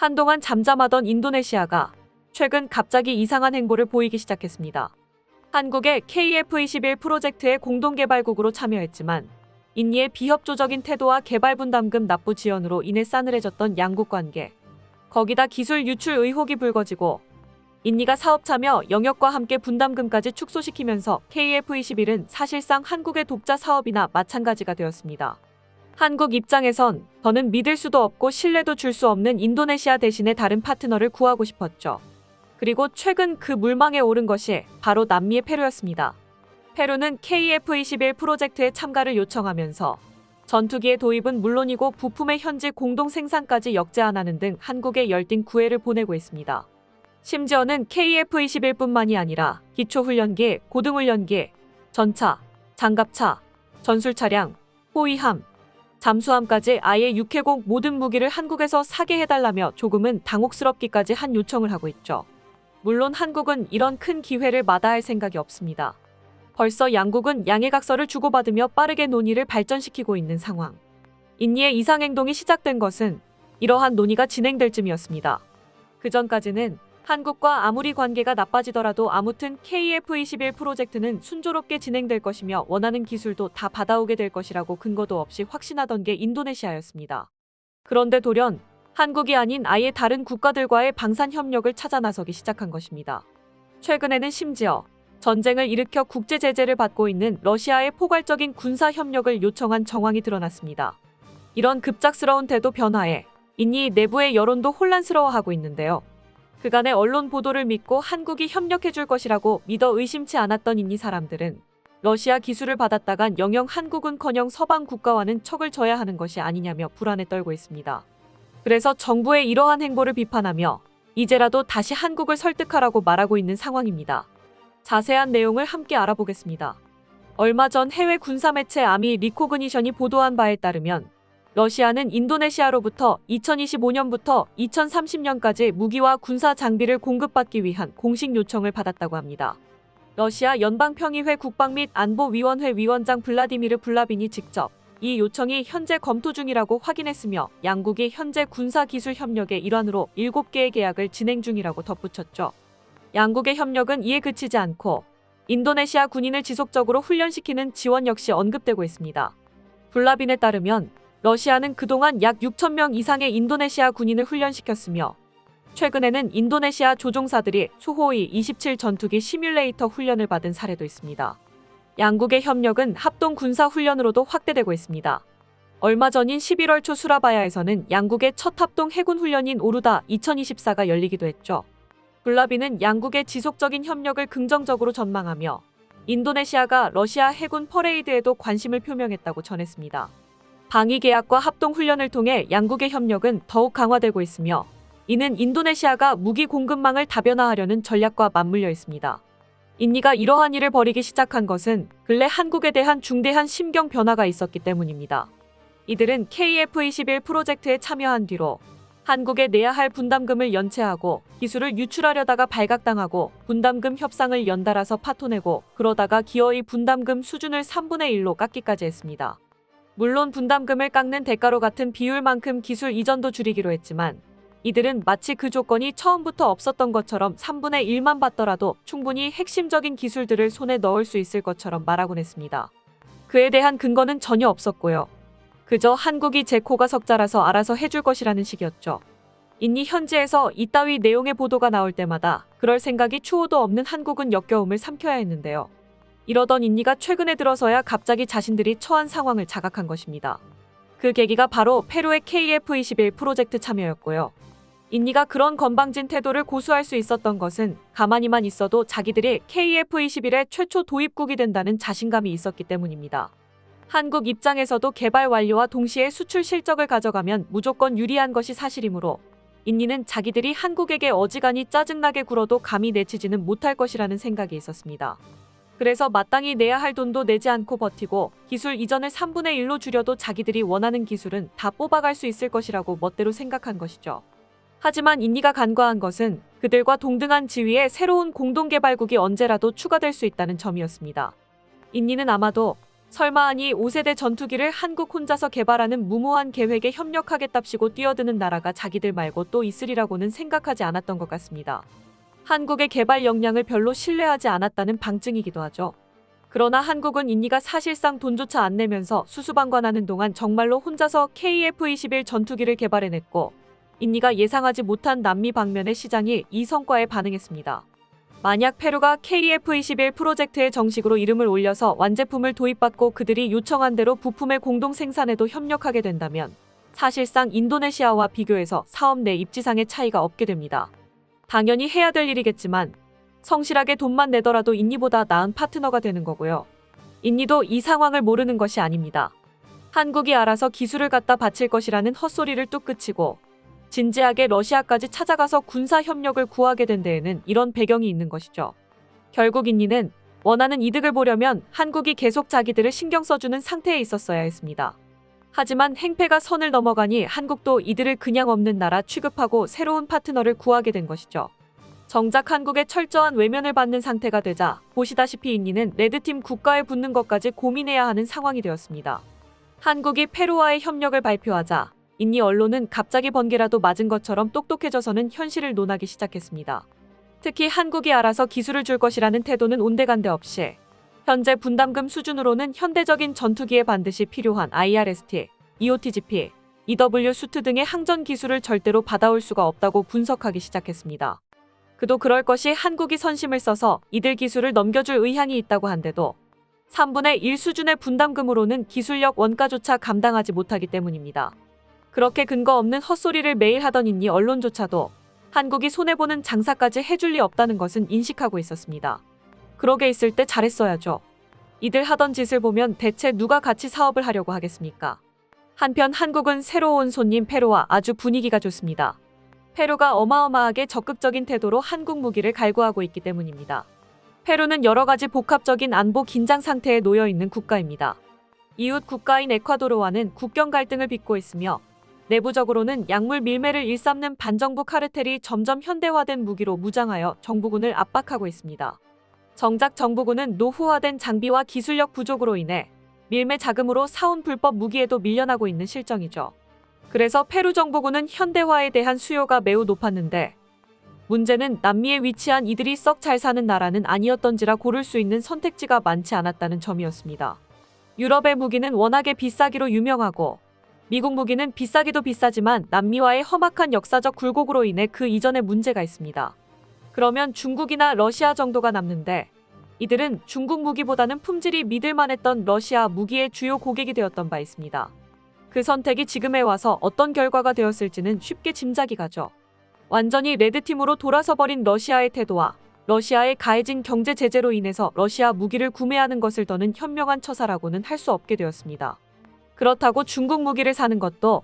한동안 잠잠하던 인도네시아가 최근 갑자기 이상한 행보를 보이기 시작했습니다. 한국의 KF21 프로젝트의 공동개발국으로 참여했지만 인니의 비협조적인 태도와 개발 분담금 납부 지연으로 인해 싸늘해졌던 양국 관계. 거기다 기술 유출 의혹이 불거지고 인니가 사업 참여 영역과 함께 분담금까지 축소시키면서 KF21은 사실상 한국의 독자 사업이나 마찬가지가 되었습니다. 한국 입장에선 더는 믿을 수도 없고 신뢰도 줄 수 없는 인도네시아 대신에 다른 파트너를 구하고 싶었죠. 그리고 최근 그 물망에 오른 것이 바로 남미의 페루였습니다. 페루는 KF21 프로젝트에 참가를 요청하면서 전투기의 도입은 물론이고 부품의 현지 공동 생산까지 역제안하는 등 한국에 열띤 구애를 보내고 있습니다. 심지어는 KF21뿐만이 아니라 기초훈련기, 고등훈련기, 전차, 장갑차, 전술차량, 호위함, 잠수함까지 아예 육해공 모든 무기를 한국에서 사게 해달라며 조금은 당혹스럽기까지 한 요청을 하고 있죠. 물론 한국은 이런 큰 기회를 마다할 생각이 없습니다. 벌써 양국은 양해각서를 주고받으며 빠르게 논의를 발전시키고 있는 상황. 인니의 이상행동이 시작된 것은 이러한 논의가 진행될 쯤이었습니다. 그 전까지는 한국과 아무리 관계가 나빠지더라도 아무튼 KF21 프로젝트는 순조롭게 진행될 것이며 원하는 기술도 다 받아오게 될 것이라고 근거도 없이 확신하던 게 인도네시아였습니다. 그런데 돌연 한국이 아닌 아예 다른 국가들과의 방산 협력을 찾아 나서기 시작한 것입니다. 최근에는 심지어 전쟁을 일으켜 국제 제재를 받고 있는 러시아의 포괄적인 군사 협력을 요청한 정황이 드러났습니다. 이런 급작스러운 태도 변화에 인니 내부의 여론도 혼란스러워하고 있는데요. 그간의 언론 보도를 믿고 한국이 협력해 줄 것이라고 믿어 의심치 않았던 인니 사람들은 러시아 기술을 받았다간 영영 한국은커녕 서방 국가와는 척을 져야 하는 것이 아니냐며 불안에 떨고 있습니다. 그래서 정부의 이러한 행보를 비판하며 이제라도 다시 한국을 설득하라고 말하고 있는 상황입니다. 자세한 내용을 함께 알아보겠습니다. 얼마 전 해외 군사 매체 아미 리코그니션이 보도한 바에 따르면 러시아는 인도네시아로부터 2025년부터 2030년까지 무기와 군사 장비를 공급받기 위한 공식 요청을 받았다고 합니다. 러시아 연방평의회 국방 및 안보위원회 위원장 블라디미르 블라빈이 직접 이 요청이 현재 검토 중이라고 확인했으며 양국이 현재 군사기술 협력의 일환으로 7개의 계약을 진행 중이라고 덧붙였죠. 양국의 협력은 이에 그치지 않고 인도네시아 군인을 지속적으로 훈련시키는 지원 역시 언급되고 있습니다. 블라빈에 따르면 러시아는 그동안 약 6천 명 이상의 인도네시아 군인을 훈련시켰으며 최근에는 인도네시아 조종사들이 수호이 27 전투기 시뮬레이터 훈련을 받은 사례도 있습니다. 양국의 협력은 합동 군사 훈련으로도 확대되고 있습니다. 얼마 전인 11월 초 수라바야에서는 양국의 첫 합동 해군 훈련인 오루다 2024가 열리기도 했죠. 블라비는 양국의 지속적인 협력을 긍정적으로 전망하며 인도네시아가 러시아 해군 퍼레이드에도 관심을 표명했다고 전했습니다. 방위 계약과 합동 훈련을 통해 양국의 협력은 더욱 강화되고 있으며 이는 인도네시아가 무기 공급망을 다변화하려는 전략과 맞물려 있습니다. 인니가 이러한 일을 벌이기 시작한 것은 근래 한국에 대한 중대한 심경 변화가 있었기 때문입니다. 이들은 KF21 프로젝트에 참여한 뒤로 한국에 내야 할 분담금을 연체하고 기술을 유출하려다가 발각당하고 분담금 협상을 연달아서 파토내고 그러다가 기어이 분담금 수준을 3분의 1로 깎기까지 했습니다. 물론 분담금을 깎는 대가로 같은 비율만큼 기술 이전도 줄이기로 했지만 이들은 마치 그 조건이 처음부터 없었던 것처럼 3분의 1만 받더라도 충분히 핵심적인 기술들을 손에 넣을 수 있을 것처럼 말하곤 했습니다. 그에 대한 근거는 전혀 없었고요. 그저 한국이 제 코가 석자라서 알아서 해줄 것이라는 식이었죠. 이니 현지에서 이따위 내용의 보도가 나올 때마다 그럴 생각이 추호도 없는 한국은 역겨움을 삼켜야 했는데요. 이러던 인니가 최근에 들어서야 갑자기 자신들이 처한 상황을 자각한 것입니다. 그 계기가 바로 페루의 KF21 프로젝트 참여였고요. 인니가 그런 건방진 태도를 고수할 수 있었던 것은 가만히만 있어도 자기들이 KF21의 최초 도입국이 된다는 자신감이 있었기 때문입니다. 한국 입장에서도 개발 완료와 동시에 수출 실적을 가져가면 무조건 유리한 것이 사실이므로 인니는 자기들이 한국에게 어지간히 짜증나게 굴어도 감히 내치지는 못할 것이라는 생각이 있었습니다. 그래서 마땅히 내야 할 돈도 내지 않고 버티고 기술 이전을 3분의 1로 줄여도 자기들이 원하는 기술은 다 뽑아갈 수 있을 것이라고 멋대로 생각한 것이죠. 하지만 인니가 간과한 것은 그들과 동등한 지위의 새로운 공동개발국이 언제라도 추가될 수 있다는 점이었습니다. 인니는 아마도 설마 하니 5세대 전투기를 한국 혼자서 개발하는 무모한 계획에 협력하겠답시고 뛰어드는 나라가 자기들 말고 또 있으리라고는 생각하지 않았던 것 같습니다. 한국의 개발 역량을 별로 신뢰하지 않았다는 방증이기도 하죠. 그러나 한국은 인니가 사실상 돈조차 안 내면서 수수방관하는 동안 정말로 혼자서 KF-21 전투기를 개발해냈고 인니가 예상하지 못한 남미 방면의 시장이 이 성과에 반응했습니다. 만약 페루가 KF-21 프로젝트에 정식으로 이름을 올려서 완제품을 도입받고 그들이 요청한 대로 부품의 공동 생산에도 협력하게 된다면 사실상 인도네시아와 비교해서 사업 내 입지상의 차이가 없게 됩니다. 당연히 해야 될 일이겠지만 성실하게 돈만 내더라도 인니보다 나은 파트너가 되는 거고요. 인니도 이 상황을 모르는 것이 아닙니다. 한국이 알아서 기술을 갖다 바칠 것이라는 헛소리를 뚝 그치고 진지하게 러시아까지 찾아가서 군사 협력을 구하게 된 데에는 이런 배경이 있는 것이죠. 결국 인니는 원하는 이득을 보려면 한국이 계속 자기들을 신경 써주는 상태에 있었어야 했습니다. 하지만 행패가 선을 넘어가니 한국도 이들을 그냥 없는 나라 취급하고 새로운 파트너를 구하게 된 것이죠. 정작 한국의 철저한 외면을 받는 상태가 되자 보시다시피 인니는 레드팀 국가에 붙는 것까지 고민해야 하는 상황이 되었습니다. 한국이 페루와의 협력을 발표하자 인니 언론은 갑자기 번개라도 맞은 것처럼 똑똑해져서는 현실을 논하기 시작했습니다. 특히 한국이 알아서 기술을 줄 것이라는 태도는 온데간데 없이 현재 분담금 수준으로는 현대적인 전투기에 반드시 필요한 IRST, EOTGP, EW 수트 등의 항전 기술을 절대로 받아올 수가 없다고 분석하기 시작했습니다. 그도 그럴 것이 한국이 선심을 써서 이들 기술을 넘겨줄 의향이 있다고 한데도 3분의 1 수준의 분담금으로는 기술력 원가조차 감당하지 못하기 때문입니다. 그렇게 근거 없는 헛소리를 매일 하던 인니 언론조차도 한국이 손해보는 장사까지 해줄 리 없다는 것은 인식하고 있었습니다. 그러게 있을 때 잘했어야죠. 이들 하던 짓을 보면 대체 누가 같이 사업을 하려고 하겠습니까? 한편 한국은 새로 온 손님 페루와 아주 분위기가 좋습니다. 페루가 어마어마하게 적극적인 태도로 한국 무기를 갈구하고 있기 때문입니다. 페루는 여러 가지 복합적인 안보 긴장 상태에 놓여 있는 국가입니다. 이웃 국가인 에콰도르와는 국경 갈등을 빚고 있으며 내부적으로는 약물 밀매를 일삼는 반정부 카르텔이 점점 현대화된 무기로 무장하여 정부군을 압박하고 있습니다. 정작 정부군은 노후화된 장비와 기술력 부족으로 인해 밀매 자금으로 사온 불법 무기에도 밀려나고 있는 실정이죠. 그래서 페루 정부군은 현대화에 대한 수요가 매우 높았는데 문제는 남미에 위치한 이들이 썩 잘 사는 나라는 아니었던지라 고를 수 있는 선택지가 많지 않았다는 점이었습니다. 유럽의 무기는 워낙에 비싸기로 유명하고 미국 무기는 비싸기도 비싸지만 남미와의 험악한 역사적 굴곡으로 인해 그 이전에 문제가 있습니다. 그러면 중국이나 러시아 정도가 남는데 이들은 중국 무기보다는 품질이 믿을만했던 러시아 무기의 주요 고객이 되었던 바 있습니다. 그 선택이 지금에 와서 어떤 결과가 되었을지는 쉽게 짐작이 가죠. 완전히 레드팀으로 돌아서 버린 러시아의 태도와 러시아의 가해진 경제 제재로 인해서 러시아 무기를 구매하는 것을 더는 현명한 처사라고는 할 수 없게 되었습니다. 그렇다고 중국 무기를 사는 것도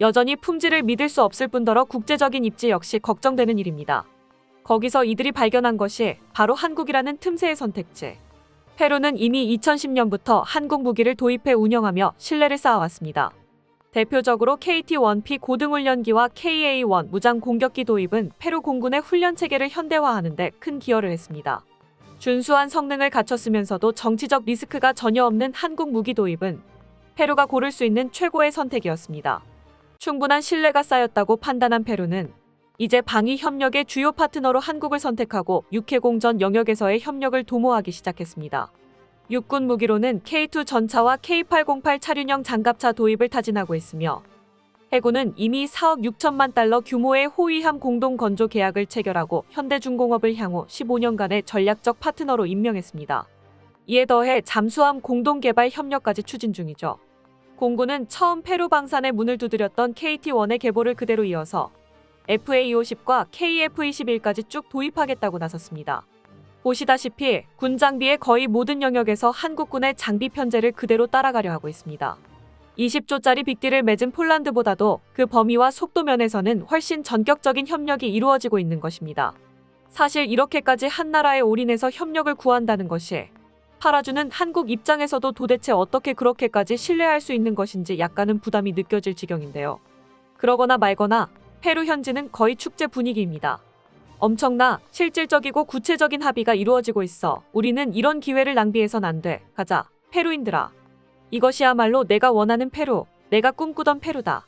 여전히 품질을 믿을 수 없을 뿐더러 국제적인 입지 역시 걱정되는 일입니다. 거기서 이들이 발견한 것이 바로 한국이라는 틈새의 선택지. 페루는 이미 2010년부터 한국 무기를 도입해 운영하며 신뢰를 쌓아왔습니다. 대표적으로 KT-1P 고등훈련기와 KA-1 무장 공격기 도입은 페루 공군의 훈련 체계를 현대화하는 데 큰 기여를 했습니다. 준수한 성능을 갖췄으면서도 정치적 리스크가 전혀 없는 한국 무기 도입은 페루가 고를 수 있는 최고의 선택이었습니다. 충분한 신뢰가 쌓였다고 판단한 페루는 이제 방위 협력의 주요 파트너로 한국을 선택하고 육해 공전 영역에서의 협력을 도모하기 시작했습니다. 육군 무기로는 K2 전차와 K808 차륜형 장갑차 도입을 타진하고 있으며 해군은 이미 4억 6천만 달러 규모의 호위함 공동 건조 계약을 체결하고 현대중공업을 향후 15년간의 전략적 파트너로 임명했습니다. 이에 더해 잠수함 공동 개발 협력까지 추진 중이죠. 공군은 처음 페루 방산에 문을 두드렸던 KT-1의 계보를 그대로 이어서 FA-50과 KF-21까지 쭉 도입하겠다고 나섰습니다. 보시다시피 군 장비의 거의 모든 영역에서 한국군의 장비 편제를 그대로 따라가려 하고 있습니다. 20조짜리 빅딜을 맺은 폴란드보다도 그 범위와 속도 면에서는 훨씬 전격적인 협력이 이루어지고 있는 것입니다. 사실 이렇게까지 한 나라에 올인해서 협력을 구한다는 것이 팔아주는 한국 입장에서도 도대체 어떻게 그렇게까지 신뢰할 수 있는 것인지 약간은 부담이 느껴질 지경인데요. 그러거나 말거나 페루 현지는 거의 축제 분위기입니다. 엄청나 실질적이고 구체적인 합의가 이루어지고 있어 우리는 이런 기회를 낭비해선 안 돼. 가자. 페루인들아. 이것이야말로 내가 원하는 페루, 내가 꿈꾸던 페루다.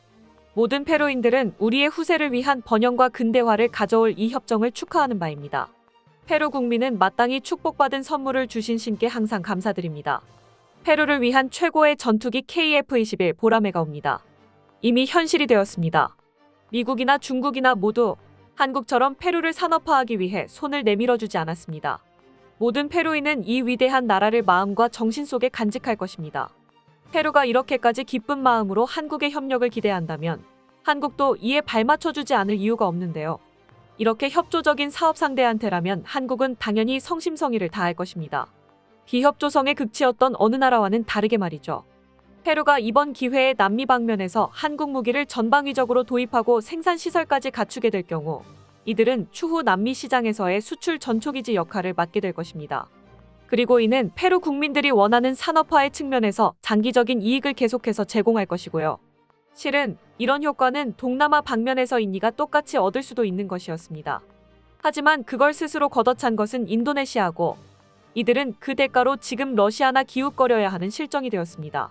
모든 페루인들은 우리의 후세를 위한 번영과 근대화를 가져올 이 협정을 축하하는 바입니다. 페루 국민은 마땅히 축복받은 선물을 주신 신께 항상 감사드립니다. 페루를 위한 최고의 전투기 KF-21 보라매가 옵니다. 이미 현실이 되었습니다. 미국이나 중국이나 모두 한국처럼 페루를 산업화하기 위해 손을 내밀어주지 않았습니다. 모든 페루인은 이 위대한 나라를 마음과 정신 속에 간직할 것입니다. 페루가 이렇게까지 기쁜 마음으로 한국의 협력을 기대한다면 한국도 이에 발맞춰주지 않을 이유가 없는데요. 이렇게 협조적인 사업 상대한테라면 한국은 당연히 성심성의를 다할 것입니다. 비협조성의 극치였던 어느 나라와는 다르게 말이죠. 페루가 이번 기회에 남미 방면에서 한국 무기를 전방위적으로 도입하고 생산 시설까지 갖추게 될 경우 이들은 추후 남미 시장에서의 수출 전초기지 역할을 맡게 될 것입니다. 그리고 이는 페루 국민들이 원하는 산업화의 측면에서 장기적인 이익을 계속해서 제공할 것이고요. 실은 이런 효과는 동남아 방면에서 인니가 똑같이 얻을 수도 있는 것이었습니다. 하지만 그걸 스스로 걷어찬 것은 인도네시아고 이들은 그 대가로 지금 러시아나 기웃거려야 하는 실정이 되었습니다.